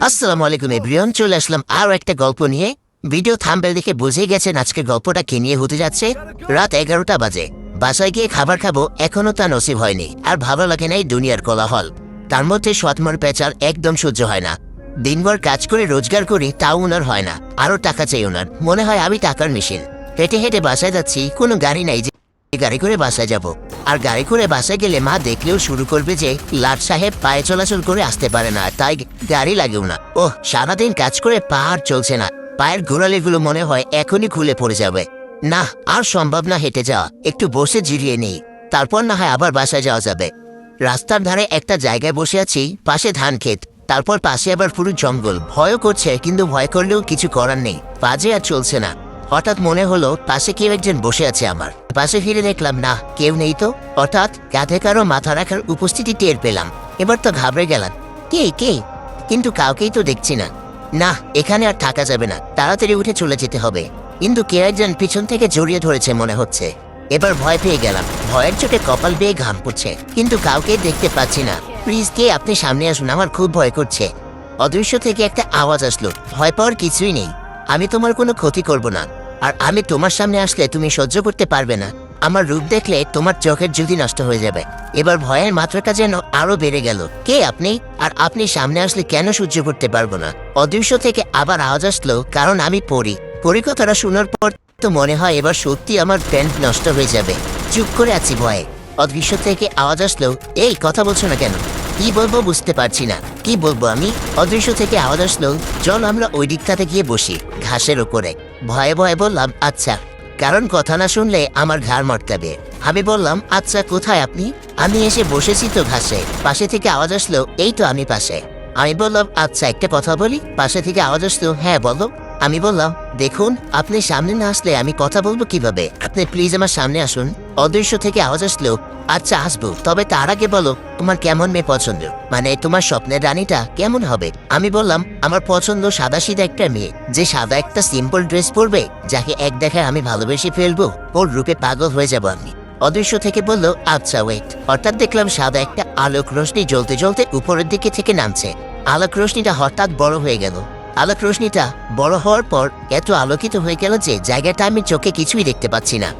আসসালামু আলাইকুম এভরিওয়ান চলে আসলাম আরও একটা গল্প নিয়ে। ভিডিও থাম্বেল দেখে বুঝে গেছেন আজকে গল্পটা কে নিয়ে হতে যাচ্ছে। রাত এগারোটা বাজে। বাসায় গিয়ে খাবার খাব, এখনও তা নসিব হয়নি। আর ভালো লাগে নাই দুনিয়ার কোলাহল। তার মধ্যে সৎমর পেঁচার একদম সহ্য হয় না। দিনভর কাজ করে, রোজগার করি, তাও ওনার হয় না। আরও টাকা চাই ওনার মনে হয় আমি টাকার মেশিন হেঁটে হেঁটে বাসায় যাচ্ছি, কোনো গাড়ি নাই যে গাড়ি করে বাসায় যাব। আর গাড়ি করে বাসায় গেলে মা দেখলেও শুরু করবে যে লাট সাহেব পায়ে চলাচল করে আসতে পারে না তাই গাড়ি লাগেও না। ওহ, সারাদিন কাজ করে পা আর চলছে না। পায়ের গোড়ালিগুলো মনে হয় এখনই খুলে পড়ে যাবে। না, আর সম্ভব না হেঁটে যাওয়া। একটু বসে জিরিয়ে নেই। তারপর না হয় আবার বাসায় যাওয়া যাবে। রাস্তার ধারে একটা জায়গায় বসে আছি, পাশে ধান ক্ষেত। তারপর পাশে আবার পুরো জঙ্গল। ভয়ও করছে, কিন্তু ভয় করলেও কিছু করার নেই। বাজে আর চলছে না। হঠাৎ মনে হলো পাশে কেউ একজন বসে আছে আমার। পাশে ফিরে দেখলাম, না, কেউ নেই তো। হঠাৎ কাঁধে কারও মাথা রাখার উপস্থিতি টের পেলাম। এবার তো ঘাবড়ে গেলাম। কে কে? কিন্তু কাউকেই তো দেখছি না। না, এখানে আর থাকা যাবে না। তাড়াতাড়ি উঠে চলে যেতে হবে। কিন্তু কে একজন পিছন থেকে জড়িয়ে ধরেছে মনে হচ্ছে। এবার ভয় পেয়ে গেলাম। ভয়ের চোটে কপাল বেয়ে ঘাম পড়ছে। কিন্তু কাউকে দেখতে পাচ্ছি না। প্লিজ, কে? আপনি সামনে আসুন। আমার খুব ভয় করছে। অদৃশ্য থেকে একটা আওয়াজ আসলো। ভয় পাওয়ার কিছুই নেই। আমি তোমার কোনো ক্ষতি করব না। আর আমি তোমার সামনে আসলে তুমি সহ্য করতে পারবে না। আমার রূপ দেখলে তোমার চোখের জ্যোতি নষ্ট হয়ে যাবে। এবার ভয়ের মাত্রাটা যেন আরও বেড়ে গেল। কে আপনি? আর আপনি সামনে আসলে কেন সহ্য করতে পারব না? অদৃশ্য থেকে আবার আওয়াজ আসলো, কারণ আমি পড়ি। পড়ি কথাটা শোনার পর তো মনে হয় এবার সত্যি আমার প্যান্ট নষ্ট হয়ে যাবে। চুপ করে আছি ভয়ে। অদৃশ্য থেকে আওয়াজ আসলো, এই, কথা বলছো না কেন? কি বলব বুঝতে পারছি না। কি বলব আমি? অদৃশ্য থেকে আওয়াজ আসলো, চল আমরা ওই দিকটাতে গিয়ে বসি। ঘাসের উপরে। ভয়ে ভয়ে বললাম আচ্ছা কারণ কথা না শুনলে আমার ঘাড় মটকাবে। আমি বললাম আচ্ছা কোথায় আপনি? আমি এসে বসেছি তো ঘাসে। পাশে থেকে আওয়াজ আসলো, এই তো আমি পাশে। আমি বললাম আচ্ছা একটা কথা বলি। পাশে থেকে আওয়াজ আসলো হ্যাঁ বলো। আমি বললাম, দেখুন, আপনি সামনে না আসলে আমি কথা বলব কীভাবে? আপনি প্লিজ আমার সামনে আসুন। অদৃশ্য থেকে আওয়াজ আসলো আচ্ছা আসব। তবে তার আগে বলো, তোমার কেমন মেয়ে পছন্দ? মানে তোমার স্বপ্নের রানীটা কেমন হবে? আমি বললাম, আমার পছন্দ সাদা সিধা একটা মেয়ে। যে সাদা একটা সিম্পল ড্রেস পরবে, যাকে এক দেখায় আমি ভালোবেসে ফেলব, ওর রূপে পাগল হয়ে যাব আমি। অদৃশ্য থেকে বলল আচ্ছা ওয়েট হঠাৎ দেখলাম সাদা একটা আলোক রোশনি জ্বলতে জ্বলতে উপরের দিকে থেকে নামছে। আলোক রোশনিটা হঠাৎ বড় হয়ে গেল। আলোক রোশনিটা বড় হওয়ার পর এত আলোকিত হয়ে গেল যে জায়গাটা আমি চোখে কিছুই দেখতে পাচ্ছি না।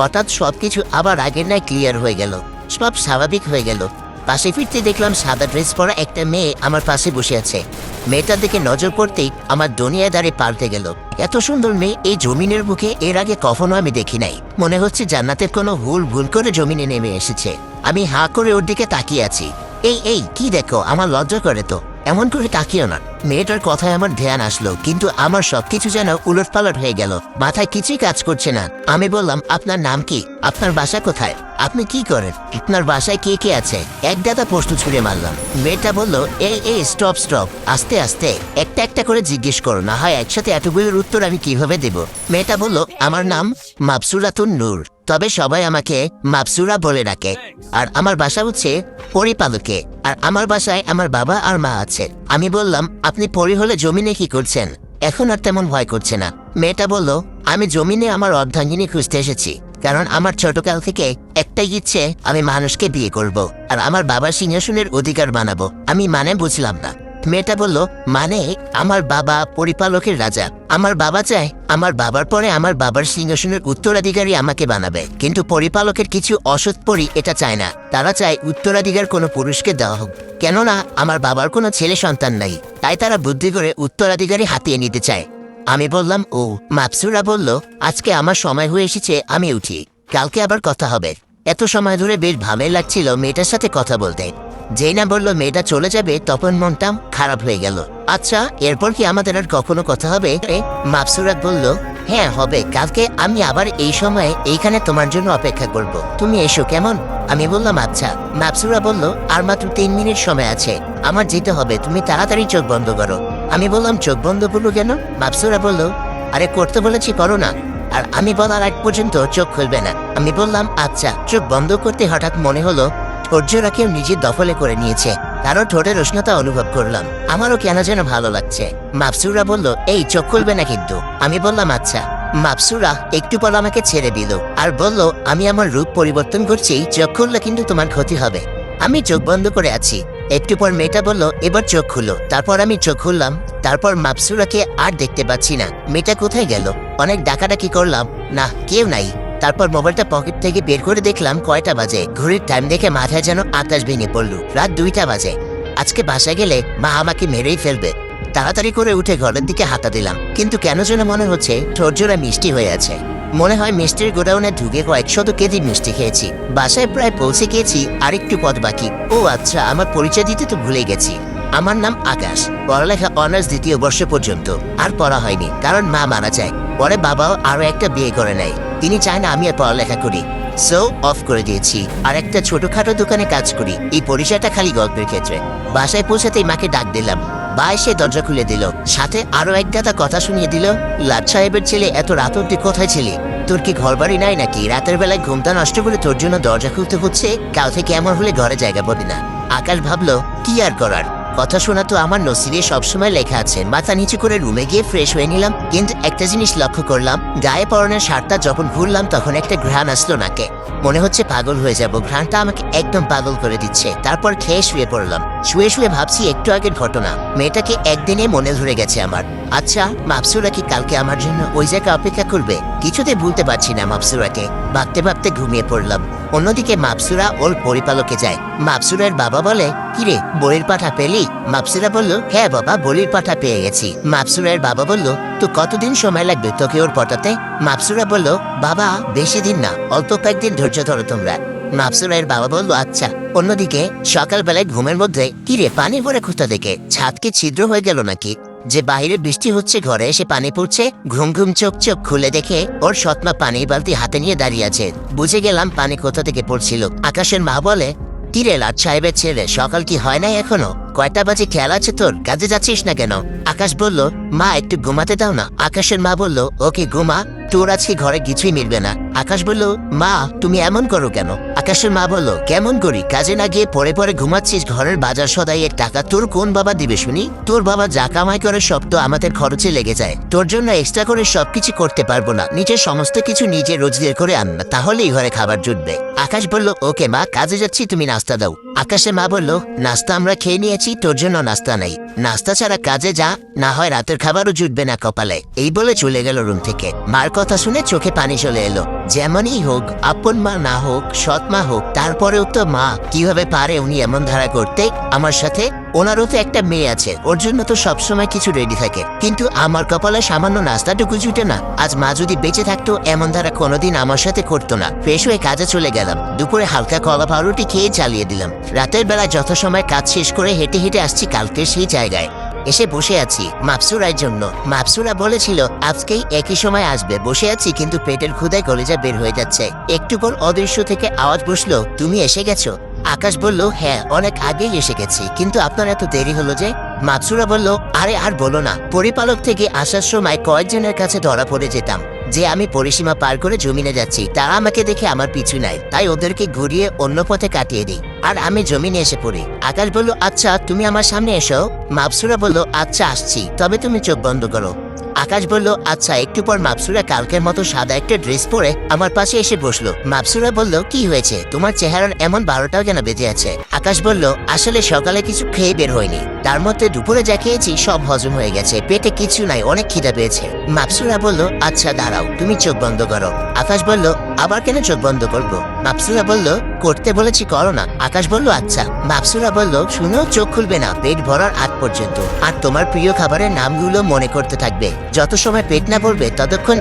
হঠাৎ সবকিছু আবার আগের নাই ক্লিয়ার হয়ে গেল। সব স্বাভাবিক হয়ে গেল। পাশে ফিরতে দেখলাম সাদা ড্রেস পরা একটা মেয়ে আমার পাশে বসে আছে। মেয়েটার দিকে নজর পড়তেই আমার দুনিয়াদারে পাল্টে গেল। এত সুন্দর মেয়ে এই জমিনের বুকে এর আগে কখনো আমি দেখি নাই। মনে হচ্ছে জান্নাতের কোনো ভুল ভুল করে জমিনে নেমে এসেছে। আমি হাঁ করে ওর দিকে তাকিয়ে আছি। এই এই, কি দেখো? আমার লজ্জা করে তো। এমন করে তাকিও না। মেয়েটার কথায় আমার ধ্যান আসলো, কিন্তু আমার সবকিছু যেন উলটপালট হয়ে গেল। মাথায় কিছুই কাজ করছে না। আমি বললাম, আপনার নাম কি? আপনার বাসা কোথায়? আপনি কি করেন? আপনার বাসায় কে কে আছে? এক দাদা প্রশ্ন ছুড়ে মারলাম। মেয়েটা বলল, এই এই স্টপ স্টপ আস্তে আস্তে। একটা একটা করে জিজ্ঞেস করো, না হয় একসাথে এতগুলোর উত্তর আমি কীভাবে দেব? মেয়েটা বলল, আমার নাম মাপসুরাতুন নূর। তবে সবাই আমাকে মাপসুরা বলে ডাকে। আর আমার বাসা হচ্ছে পরিপালকে। আর আমার বাসায় আমার বাবা আর মা আছে। আমি বললাম, আপনি পরি হলে জমিনে কি করছেন? এখন আর তেমন ভয় করছে না। মেয়েটা বলল, আমি জমিনে আমার অর্ধাঙ্গিনী খুঁজতে এসেছি, কারণ আমার ছোটকাল থেকে একটাই ইচ্ছে, আমি মানুষকে বিয়ে করব, আর আমার বাবার সিংহাসনের অধিকার বানাবো। আমি মানে বুঝলাম না। মেয়েটা বলল মানে আমার বাবা পরিপালকের রাজা। আমার বাবা চায়, আমার বাবার পরে আমার বাবার সিংহাসনের উত্তরাধিকারী আমাকে বানাবে। কিন্তু পরিপালকের কিছু অসৎ পরি এটা চায় না। তারা চায় উত্তরাধিকার কোনো পুরুষকে দেওয়া হোক। কেননা, আমার বাবার কোনো ছেলে সন্তান নাই। তাই তারা বুদ্ধি করে উত্তরাধিকারী হাতিয়ে নিতে চায়। আমি বললাম, ও। মাপসুরা বলল, আজকে আমার সময় হয়ে এসেছে, আমি উঠি। কালকে আবার কথা হবে। এত সময় ধরে বেশ ভালোই লাগছিল মেয়েটার সাথে কথা বলতে। যেই না বলল মেয়েটা চলে যাবে তখন মনটা খারাপ হয়ে গেল। আচ্ছা এরপর কি আমাদের আর কখনো কথা হবে? এ, মাপসুরাত বলল হ্যাঁ হবে। কালকে আমি আবার এই সময়ে এইখানে তোমার জন্য অপেক্ষা করব। তুমি এসো কেমন? আমি বললাম আচ্ছা। মাপসুরা বলল আর মাত্র তিন মিনিট সময় আছে। আমার যেতে হবে তুমি তাড়াতাড়ি চোখ বন্ধ করো। আমি বললাম চোখ বন্ধ করল কেন? মাপসুরা বলল আরে করতে বলেছি করো না। আর আমি বলার আগ পর্যন্ত চোখ খুলবে না। আমি বললাম আচ্ছা চোখ বন্ধ করতে হঠাৎ মনে হলো ধৈর্যরা কেউ নিজের দখলে করে নিয়েছে। তারও ঠোঁটের উষ্ণতা অনুভব করলাম। আমারও কেন যেন ভালো লাগছে। মাপসুরা বলল, এই, চোখ খুলবে না কিন্তু। আমি বললাম আচ্ছা। মাপসুরা একটু পর আমাকে ছেড়ে দিল আর বলল, আমি আমার রূপ পরিবর্তন করছি, চোখ খুললে কিন্তু তোমার ক্ষতি হবে। আমি চোখ বন্ধ করে আছি। একটু পর মেয়েটা বলল, এবার চোখ খুলো। তারপর আমি চোখ খুললাম। তারপর মাপসুরাকে আর দেখতে পাচ্ছি না। মেয়েটা কোথায় গেল? অনেক ডাকাডাকি করলাম। না, কেউ নাই। তারপর মোবাইলটা পকেট থেকে বের করে দেখলাম কয়টা বাজে। ঘড়ির টাইম দেখে মাথায় যেন আকাশ ভেঙে পড়ল। রাত দুইটা বাজে। আজকে বাসায় গেলে মা আমাকে মেরেই ফেলবে। তাড়াতাড়ি করে উঠে ঘরের দিকে হাতা দিলাম। কিন্তু কেন যেন মনে হচ্ছে ঠোরজোড়া মিষ্টি হয়ে আছে। মনে হয় মিষ্টির গোডাউনে ঢুকে কয়েকশত কেজি মিষ্টি খেয়েছি। বাসায় প্রায় পৌঁছে গিয়েছি আরেকটু পথ বাকি। ও আচ্ছা আমার পরিচয় দিতে তো ভুলে গেছি। আমার নাম আকাশ। পড়ালেখা অনার্স দ্বিতীয় বর্ষ পর্যন্ত। আর পড়া হয়নি, কারণ মা মারা যায়। পরে বাবাও আরও একটা বিয়ে করে নেয়। তিনি চায় না আমি আর পড়ালেখা করি। সো অফ করে দিয়েছি। আর একটা ছোটখাটো দোকানে কাজ করি। এই পরিচয়টা খালি গল্পের ক্ষেত্রে। বাসায় পৌঁছাতেই মাকে ডাক দিলাম। বা এসে দরজা খুলে দিল। সাথে আরও এক গাদা কথা শুনিয়ে দিল, লাট সাহেবের ছেলে, এত রাত অব্দি কোথায় ছিলি? তোর কি ঘর বাড়ি নাই নাকি? রাতের বেলায় ঘুমটা নষ্ট করে তোর জন্য দরজা খুলতে হচ্ছে? কাল থেকে এমন হলে ঘরে জায়গা পাবি না। আকাশ ভাবলো, কি আর করার? কথা শোনা তো আমার নসিবে সবসময় লেখা আছে, মাথা নিচু করে রুমে গিয়ে ফ্রেশ হয়ে নিলাম। কিন্তু একটা জিনিস লক্ষ্য করলাম, গায়ে পরনের শার্টটা যখন খুললাম তখন একটা ঘ্রাণ আসলো নাকে। মনে হচ্ছে পাগল হয়ে যাব, ঘ্রাণটা আমাকে একদম পাগল করে দিচ্ছে। তারপর খেয়ে শুয়ে পড়লাম। শুয়ে শুয়ে ভাবছি একটু আগের ঘটনা। মেয়েটাকে একদিনে মনে ধরে গেছে আমার। আচ্ছা মাপসুরা কি কালকে আমার জন্য ওই জায়গায় অপেক্ষা করবে? কিছুতে ভুলতে পারছি না মাপসুরাকে। ভাবতে ভাবতে ঘুমিয়ে পড়লাম। অন্যদিকে মাপসুরা ওর পরিপালকে যায়। মাপসুরের বাবা বলে, কিরে বলির পাঠা পেলি? মাপসুরা বলল হ্যাঁ বাবা বলির পাঠা পেয়ে গেছি। মাপসুরের বাবা বলল, তো কতদিন সময় লাগবে তোকে ওর পটাতে? মাপসুরা বলল, বাবা, বেশি দিন না, অল্প কয়েকদিন ধৈর্য ধরো তোমরা। মাপসুরের বাবা বলল আচ্ছা। অন্যদিকে সকালবেলায় ঘুমের মধ্যে, কিরে পানি ভরে কোথা দেখে, ছাদ কি ছিদ্র হয়ে গেল নাকি? যে বাইরে বৃষ্টি হচ্ছে ঘরে এসে পানি পড়ছে, ঘুম ঘুম চোখ চোখ খুলে দেখে ওর সৎমা পানির বালতি হাতে নিয়ে দাঁড়িয়ে আছে। বুঝে গেলাম পানি কোথা থেকে পড়ছিল। আকাশের মা বলে, কিরে লাট সাহেবের ছেলে, সকাল কি হয় নাই এখনও? কয়টা বাজে খেয়াল আছে তোর? কাজে যাচ্ছিস না কেন? আকাশ বলল, মা, একটু ঘুমাতে দাও না। আকাশের মা বলল, ওকে, ঘুমা। তোর আজকে ঘরে কিছুই মিলবে না। আকাশ বলল, মা, তুমি এমন করো কেন? আকাশের মা বলল, কেমন করি? কাজে না গিয়ে পরে পরে ঘুমাচ্ছিস? ঘরের বাজার সদাইয়ের টাকা। তোর কোন বাবা দিবে শুনি? তোর বাবা যা কামাই করে সব তো আমাদের খরচে লেগে যায়। তোর জন্য এক্সট্রা করে সবকিছু করতে পারব না। নিজের সমস্ত কিছু নিজে রোজগার করে আন না। তাহলেই ঘরে খাবার জুটবে। আকাশ বলল, ওকে, মা, কাজে যাচ্ছি, তুমি নাস্তা দাও। আকাশে মা বলল নাস্তা আমরা খেয়ে নিয়েছি তোর জন্য নাস্তা নাই। নাস্তা ছাড়া কাজে যা, না হয় রাতের খাবারও জুটবে না কপালে। এই বলে চলে গেল রুম থেকে। মার কথা শুনে চোখে পানি চলে এলো। যেমনই হোক, আপন মা না হোক, সৎ মা হোক, তারপরেও তো মা। কীভাবে পারে উনি এমন ধারা করতে? আমার সাথে ওনারও তো একটা মেয়ে আছে। ওর জন্য তো সবসময় কিছু রেডি থাকে। কিন্তু আমার কপালে সামান্য নাস্তাটুকু জুটে না। আজ মা যদি বেঁচে থাকতো, এমন ধারা কোনোদিন আমার সাথে করতো না। ফ্রেশ হয়ে কাজে চলে গেলাম। দুপুরে হালকা কলা পাউরুটি খেয়ে চালিয়ে দিলাম। রাতের বেলা যথাসময় কাজ শেষ করে হেঁটে হেঁটে আসছি। কালকের সেই জায়গায়। এসে বসে আছি। মাপসুরার জন্য। মাপসুরা বলেছিল, আজকেই একই সময় আসবে। বসে আছি, কিন্তু পেটের ক্ষুদায় কলেজা বের হয়ে যাচ্ছে। একটু পর অদৃশ্য থেকে আওয়াজ বসল, তুমি এসে গেছো? আকাশ বলল হ্যাঁ অনেক আগেই এসে গেছি, কিন্তু আপনার এত দেরি হলো যে? মাপসুরা বলল, আরে আর বলো না। পরিপালক থেকে আসার সময় কয়েকজনের কাছে ধরা পড়ে যেতাম। যে আমি পরিসীমা পার করে জমিনে যাচ্ছি, তারা আমাকে দেখে আমার পিছু নাই তাই ওদেরকে ঘুরিয়ে অন্য পথে কাটিয়ে দিই। আর আমি জমিনে এসে পড়ি। আকাশ বলল আচ্ছা তুমি আমার সামনে এসো। মাপসুরা বলল আচ্ছা আসছি। তবে তুমি চোখ বন্ধ করো। আকাশ বলল আচ্ছা একটু পর মাপসুরা কালকের মতো সাদা একটা ড্রেস পরে আমার পাশে এসে বসল। মাপসুরা বলল, কি হয়েছে? তোমার চেহারার এমন বারোটাও যেন বেঁধে আছে। আকাশ বলল, আসলে সকালে কিছু খেয়ে বের হয়নি। তার মধ্যে দুপুরে যা খেয়েছি সব হজম হয়ে গেছে। পেটে কিছু নাই, অনেক খিদা পেয়েছে। মাপসুরা বলল আচ্ছা দাঁড়াও, তুমি চোখ বন্ধ করো। আকাশ বলল আবার কেন চোখ বন্ধ করব? মাপসুরা বলল, করতে বলেছি করো না। আকাশ বলল আচ্ছা। মাপসুরা বলল শুনেও চোখ খুলবে না, পেট ভরার আগ পর্যন্ত। আর তোমার প্রিয় খাবারের নামগুলো মনে করতে থাকবে। যত সময় পেট না পড়বে ততক্ষণ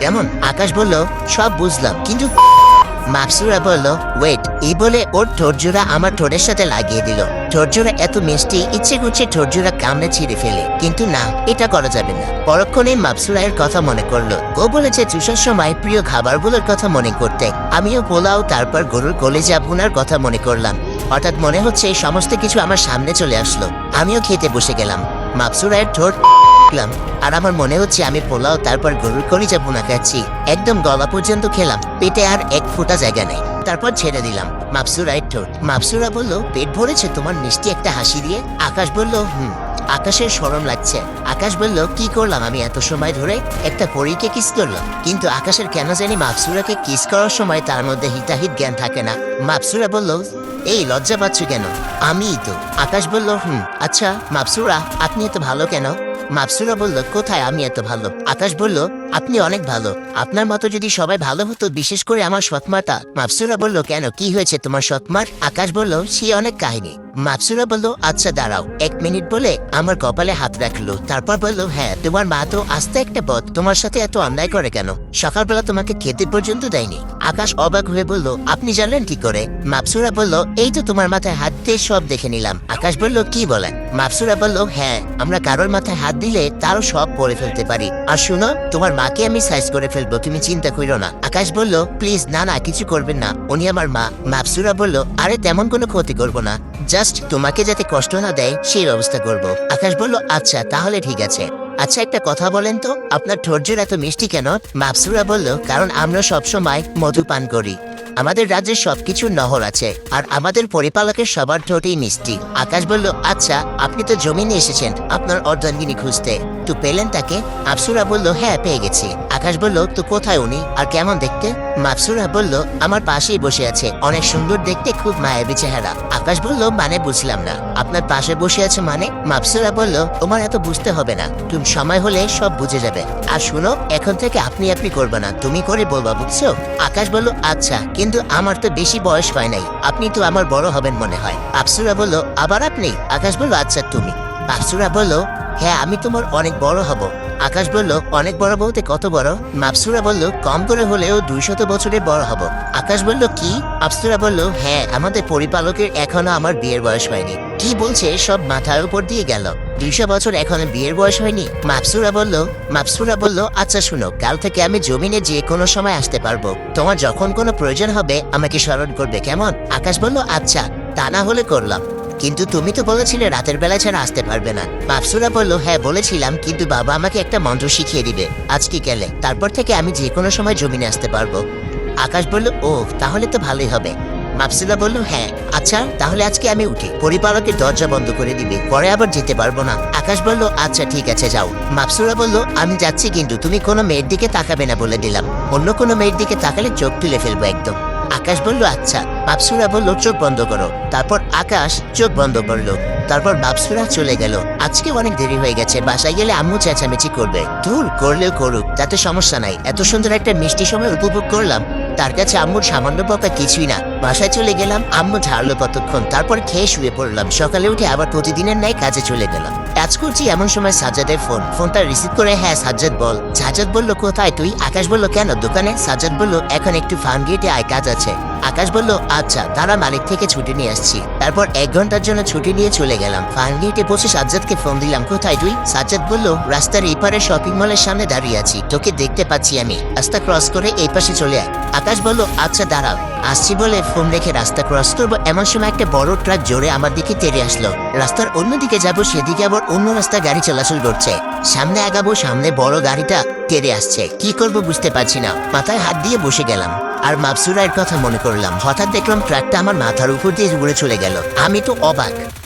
কেমন? আকাশ বলল, সব বুঝলাম, কিন্তু মাপসুরা বলল, ওয়েট। এই বলে ওর ঠোরজোড়া আমার ঠোঁটের সাথে লাগিয়ে দিল। ঠোরজোড়া এত মিষ্টি, ইচ্ছে করছে ঠোরজোড়া কামড়ে ছিঁড়ে ফেলে। কিন্তু না, এটা করা যাবে না। পরক্ষণে মাপসুরায়ের কথা মনে করল। ও বলেছে, চুষার সময় প্রিয় খাবারগুলোর কথা মনে করতে। আমিও পোলাও, তারপর গরুর কলেজা ভুনার কথা মনে করলাম। হঠাৎ মনে হচ্ছে সমস্ত কিছু আমার সামনে চলে আসলো। আমিও খেতে বসে গেলাম। মাপসুরায়ের দেখলাম আর আমার মনে হচ্ছে, আমি পোলাও, তারপর গরুর কলিজা বোনা খাচ্ছি। একদম গলা পর্যন্ত খেলাম। পেটে আর এক ফোঁটা জায়গা নেই। তারপর ছেড়ে দিলাম। মাপসুরা ঠোঁট। মাপসুরা বলল, পেট ভরেছে তোমার মিষ্টি একটা হাসি দিয়ে? আকাশ বলল, হুম। আকাশের সরম লাগছে। আকাশ বলল, কি করলাম আমি এত সময় ধরে? একটা পরীকে কিস করলাম কিন্তু আকাশের কেন জানি মাপসুরাকে কিস করার সময় তার মধ্যে হিতাহিত জ্ঞান থাকে না। মাপসুরা বলল, এই লজ্জা পাচ্ছ কেন? আমিই তো। আকাশ বলল, হুম। আচ্ছা মাপসুরা, আপনি এত ভালো কেন? মাপসুরা বলল, কোথায় আমি এত ভালো? আকাশ বলল আপনি অনেক ভালো। আপনার মতো যদি সবাই ভালো হতো, বিশেষ করে আমার সৎমাতা। মাপসুরা বলল, কেন? কি হয়েছে তোমার সৎমার? আকাশ বলল, সে অনেক কাহিনী। মাপসুরা বলল আচ্ছা দাঁড়াও। এক মিনিট বলে আমার কপালে হাত রাখল। তারপর বলল হ্যাঁ তোমার মা তো আস্তে একটা পথ তোমার সাথে এত অন্যায় করে কেন? সকালবেলা তোমাকে খেতে পর্যন্ত দেয়নি। আকাশ অবাক হয়ে বলল, আপনি জানলেন কি করে? মাপসুরা বলল, এই তো তোমার মাথায় হাত দিয়ে সব দেখে নিলাম। আকাশ বলল, কি বলেন মাপসুরা বলল হ্যাঁ আমরা কারোর মাথায় হাত দিলে তারও সব পরে ফেলতে পারি। আর শুনো, তোমার মাকে আমি সাইজ করে ফেলব, তুমি চিন্তা করিও না। আকাশ বলল প্লিজ না না, কিছু করবেন না। উনি আমার মা। মাপসুরা বলল, আরে, তেমন কোনো ক্ষতি করব না। জাস্ট তোমাকে যাতে কষ্ট না দেয়, সেই ব্যবস্থা করব। আকাশ বলল আচ্ছা তাহলে ঠিক আছে। আচ্ছা একটা কথা বলেন তো, আপনার ধৈর্যের এত মিষ্টি কেন? মাপসুরা বলল, কারণ আমরা সবসময় মধু পান করি। আমাদের রাজ্যে সবকিছু নহর আছে, আর আমাদের পরিপালকের সবার ঠোঁটেই মিষ্টি। আকাশ বলল আচ্ছা আপনি তো জমিনে এসেছেন, আপনার অর্ধাঙ্গিনী খুঁজতে। তো পেলেন তাকে। আফসুরা বলল হ্যাঁ পেয়ে গেছি। আকাশ বলল, তো কোথায় উনি? আর কেমন দেখতে? মাফসুরা বলল, আমার পাশেই বসে আছে। অনেক সুন্দর দেখতে, খুব মায়াবী চেহারা। আকাশ বলল মানে বুঝলাম না। আপনার পাশে বসে আছে মানে? মাপসুরা বলল, তোমার এত বুঝতে হবে না। তুমি সময় হলে সব বুঝে যাবে। আর শুনো, এখন থেকে আপনি আপনি করবে না। তুমি করে বলবা, বুঝছ? আকাশ বলল আচ্ছা কিন্তু আমার তো বেশি বয়স হয় নাই। আপনি তো আমার বড় হবেন মনে হয়। আফসুরা বলল, আবার আপনি? আকাশ বলল আচ্ছা তুমি। আফসুরা বলল হ্যাঁ আমি তোমার অনেক বড় হব। আকাশ বলল, অনেক বড় বলতে কত বড়? মাপসুরা বলল, কম করে হলেও দুইশত বছরের বড় হব। আকাশ বলল, কি? আফসুরা বলল হ্যাঁ আমাদের পরিপালকের এখনও আমার বিয়ের বয়স হয়নি। কি বলছে? সব মাথার উপর দিয়ে গেল। দুইশো বছর এখনও বিয়ের বয়স হয়নি? মাপসুরা বলল মাপসুরা বলল আচ্ছা শুনো, কাল থেকে আমি জমিনে যে কোনো সময় আসতে পারব। তোমার যখন কোনো প্রয়োজন হবে, আমাকে স্মরণ করবে, কেমন? আকাশ বলল আচ্ছা তা না হলে করলাম। কিন্তু তুমি তো বলেছিলে রাতের বেলা ছাড়া আসতে পারবে না। মাফসুরা বলল হ্যাঁ বলেছিলাম, কিন্তু বাবা আমাকে একটা মন্ত্র শিখিয়ে দিবে। আজকে গেলে তারপর থেকে আমি যে কোনো সময় জমিনে আসতে পারব। আকাশ বলল ও তাহলে তো ভালোই হবে। মাপসুলা বলল হ্যাঁ আচ্ছা তাহলে আজকে আমি উঠি। পরিপালকের দরজা বন্ধ করে দিবে। পরে আবার যেতে পারব না। আকাশ বলল আচ্ছা ঠিক আছে, যাও। মাফসুরা বলল, আমি যাচ্ছি, কিন্তু তুমি কোনো মেয়ের দিকে তাকাবে না বলে দিলাম। অন্য কোনো মেয়ের দিকে তাকালে চোখ তুলে ফেলব একদম। আকাশ বলল আচ্ছা। বাপসুরা বলল, চোখ বন্ধ করো। তারপর আকাশ চোখ বন্ধ করল। তারপর বাপসুরা চলে গেল। আজকে অনেক দেরি হয়ে গেছে, বাসায় গেলে আম্মু চেঁচামেচি করবে। ধুর, করলেও করুক, তাতে সমস্যা নাই। এত সুন্দর একটা মিষ্টি সময় উপভোগ করলাম। তার কাছে আম্মুর সামান্য পকা কিছুই না। বাসায় চলে গেলাম, আম্মু ঝাড়লো কতক্ষণ, তারপর খেয়ে শুয়ে পড়লাম। সকালে উঠে আবার প্রতিদিনের ন্যায় কাজে চলে গেলাম। কাজ করছি এমন সময় সাজ্জাদের ফোন। ফোনটা রিসিভ করে হ্যাঁ সাজ্জাদ বল। সাজ্জাদ বলল, কোথায় তুই? আকাশ বলল, কেন? দোকানে সাজ্জাদ বলল, এখন একটু ফার্ম গেটে আয়, কাজ আছে। আকাশ বলল আচ্ছা তারা মালিক থেকে ছুটি নিয়ে আসছি। তারপর এক ঘণ্টার জন্য ছুটি নিয়ে চলে গেলাম। ফার্ম গেটে পৌঁছে সাজ্জাদকে ফোন দিলাম, কোথায় তুই? সাজ্জাদ বলল, রাস্তার এই পারে শপিং মলের সামনে দাঁড়িয়ে আছি, তোকে দেখতে পাচ্ছি আমি। রাস্তা ক্রস করে এই পাশে চলে আয়। আকাশ বলল আচ্ছা দাঁড়াও। আসছি বলে ফোন রেখে রাস্তা ক্রস করব। এমন সময় একটা বড় ট্রাক জোরে আমার দিকে তেড়ে আসলো। রাস্তার অন্যদিকে যাব, সেদিকে আবার অন্য রাস্তা গাড়ি চলাচল করছে। সামনে আগাবো, সামনে বড় গাড়িটা তেড়ে আসছে। কি করব বুঝতে পারছি না। মাথায় হাত দিয়ে বসে গেলাম। আর মাপসুরায়ের কথা মনে করলাম। হঠাৎ দেখলাম ট্রাকটা আমার মাথার উপর দিয়ে উড়ে চলে গেল। আমি তো অবাক।